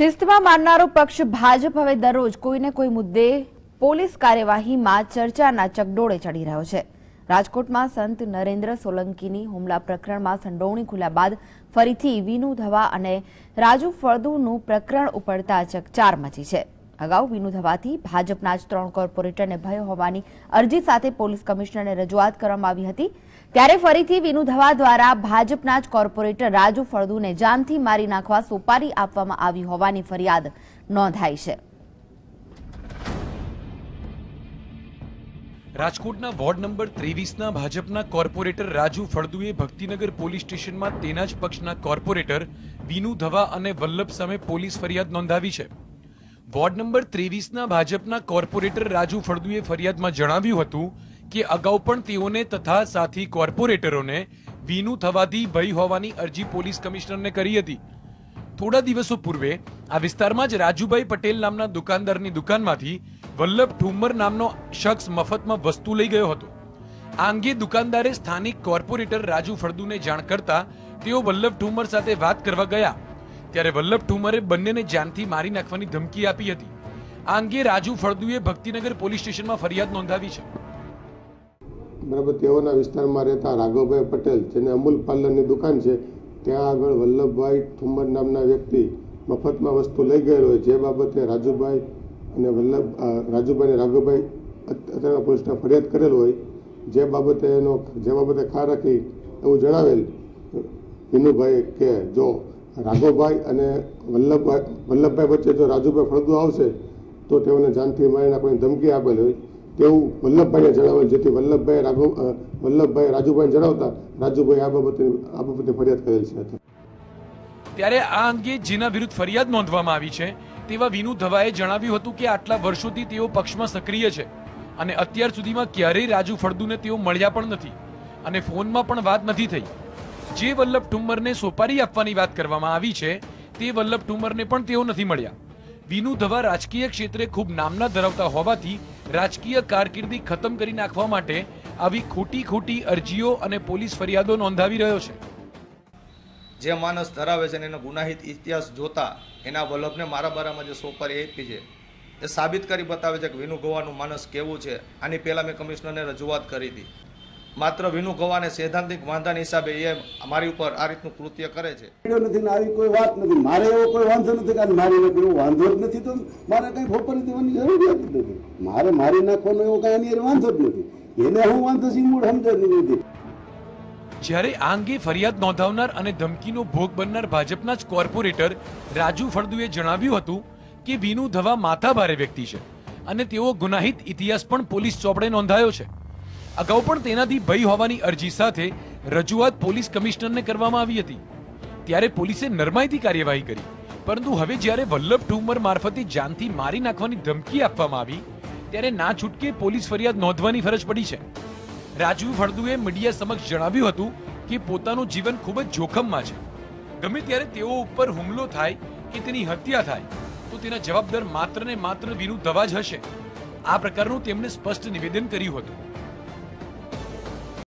શિસ્તમાં માનનારો પક્ષ ભાજપ હવે દરરોજ કોઈને કોઈ મુદ્દે પોલીસ કાર્યવાહીમાં ચર્ચાના ચકડોળે ચડી રહ્યો છે. રાજકોટમાં સંત નરેન્દ્ર સોલંકીની હુમલા પ્રકરણમાં સંડોવણી ખુલ્યા બાદ ફરીથી વિનુ ધવા અને રાજુ ફળદુનું પ્રકરણ ઉપડતા ચકચાર મચી છે. અગાઉ વિનુ થવાથી ભાજપના જ ત્રણ કોર્પોરેટરને ભય હોવાની અરજી સાથે પોલીસ કમિશનરને રજૂઆત કરવામાં આવી હતી. ત્યારે ફરીથી વિનુ ધવા દ્વારા ભાજપના જ કોર્પોરેટર રાજુ ફળદુને જાનથી મારી નાખવા સોપારી આપવામાં આવી હોવાની ફરિયાદ નોંધાઈ છે. રાજકોટના વોર્ડ નંબર ત્રેવીસના ભાજપના કોર્પોરેટર રાજુ ફળદુએ ભક્તિનગર પોલીસ સ્ટેશનમાં તેના જ પક્ષના કોર્પોરેટર વિનુ ધવા અને વલ્લભ સામે પોલીસ ફરિયાદ નોંધાવી છે. વોર્ડ નંબર ત્રેવીસના ભાજપના કોર્પોરેટર રાજુ ફળદુએ ફરિયાદમાં જણાવ્યું હતું કે અગાઉ પણ તેઓને તથા સાથી કોર્પોરેટરોને વીનું થવાથી ભય હોવાની અરજી પોલીસ કમિશનરને કરી હતી. થોડા દિવસો પૂર્વે આ વિસ્તારમાં જ રાજુભાઈ પટેલ નામના દુકાનદારની દુકાનમાંથી વલ્લભ ઠુમર નામનો શખ્સ મફતમાં વસ્તુ લઈ ગયો હતો. આ અંગે દુકાનદારે સ્થાનિક કોર્પોરેટર રાજુ ફળદુને જાણ કરતા તેઓ વલ્લભ ઠુમર સાથે વાત કરવા ગયા. ત્યારે વલ્લભ ઠુમરે બંનેને જાનથી મારી નાખવાની ધમકી આપી હતી. આ અંગે રાજુ ફળદુએ ભક્તિનગર પોલીસ સ્ટેશનમાં ફરિયાદ નોંધાવી છે. બરાબર, તેઓના વિસ્તારમાં રહેતા રાઘવભાઈ પટેલ, જેને અમૂલ પાર્લરની દુકાન છે, ત્યાં આગળ વલ્લભભાઈ ઠુમ્મર નામના વ્યક્તિ મફતમાં વસ્તુ લઈ ગયેલો હોય, જે બાબતે રાજુભાઈ અને વલ્લભ રાજુભાઈ અને રાઘવભાઈ અત્યારના પોલીસને ફરિયાદ કરેલ હોય, જે બાબતે એનો, જે બાબતે ખા રાખી એવું જણાવેલ, વિનુભાઈ કે જો રાઘવભાઈ અને વલ્લભભાઈ વલ્લભભાઈ વચ્ચે જો રાજુભાઈ ફળદુ આવશે, તો તેઓને જાનથી મારી નાખવાની ધમકી આપેલ હોય. તેવું વલ્લભભાઈને જણાવેલ જેથી વલ્લભભાઈ રાઘવ વલ્લભભાઈ રાજુભાઈને જણાવતા રાજુભાઈ આ બાબતે આ બાબતે ફરિયાદ કરેલ છે. ત્યારે આ અંગે જેના વિરુદ્ધ ફરિયાદ નોંધવામાં આવી છે, તેવા વિનુ ધવાએ જણાવ્યું હતું કે આટલા વર્ષોથી તેઓ પક્ષમાં સક્રિય છે અને અત્યાર સુધીમાં ક્યારેય રાજુ ફળદુને તેઓ મળ્યા પણ નથી અને ફોનમાં પણ વાત નથી થઈ. જે વલ્લભ ઠુમ્મરને સોપારી આપવાની વાત કરવામાં આવી છે, તે વલ્લભ ઠુમ્મરને પણ તેઓ નથી મળ્યા. વિનુ ધવા રાજકીય ક્ષેત્રે ખૂબ નામના ધરાવતા હોવાથી રાજકીય કારકિર્દી ખતમ કરી નાખવા માટે આવી ખોટી ખોટી અરજીઓ અને પોલીસ ફરિયાદો નોંધાવી રહ્યો છે. જે માણસ ધરાવે છે એનો ગુનાહિત ઇતિહાસ જોતા એના વલ્લભને મારા બારામાં જે સોપારી આપી છે, એ સાબિત કરી બતાવે છે કે વિનુ ગોવાનું માણસ કેવું છે. આની પહેલાં મેં કમિશનરને રજૂઆત કરી હતી. માત્ર વિનુ ગોવાને સૈદ્ધાંતિક વાંધાના હિસાબે એ મારી ઉપર આ રીતનું કૃત્ય કરે છે. નથી આવી કોઈ વાત નથી. મારે એવો કોઈ વાંધો નથી કારણ મારી એવો વાંધો જ નથી તો મારે કઈ ફોપરી દેવાની જરૂરિયાત જ નથી મારે મારી નાખવાનો એવો કઈ એની વાંધો જ નથી. એને હું વાંધો છે મૂળ સમજ નથી. જ્યારે આ અંગે ફરિયાદ નોંધાવનાર અને ધમકીનો ભોગ બનનાર ભાજપના જ કોર્પોરેટર રાજુ ફળદુએ જણાવ્યું હતું કે વિનુ ધવા માથાભારે વ્યક્તિ છે અને તેઓ ગુનાહિત ઇતિહાસ પણ પોલીસ ચોપડે નોંધાયો છે. અગાઉ પણ તેનાથી ભય હોવાની અરજી સાથે રજૂઆત પોલીસ કમિશનરને કરવામાં આવી હતી. ત્યારે પોલીસે નરમાઈથી કાર્યવાહી કરી. પરંતુ હવે જ્યારે વલ્લભ ઠુમર મારફતે જાનથી મારી નાખવાની ધમકી આપવામાં આવી, ત્યારે ના છૂટકે પોલીસ ફરિયાદ નોંધવાની ફરજ પડી છે. રાજુ ફળદુએ મીડિયા સમક્ષ જણાવ્યું હતું કે પોતાનું જીવન ખૂબ જ જોખમમાં છે. ગમે ત્યારે તેઓ ઉપર હુમલો થાય કે તેની હત્યા થાય, તો તેના જવાબદાર માત્ર ને માત્ર વિનુ ધવા જ હશે. આ પ્રકારનું તેમણે સ્પષ્ટ નિવેદન કર્યું હતું.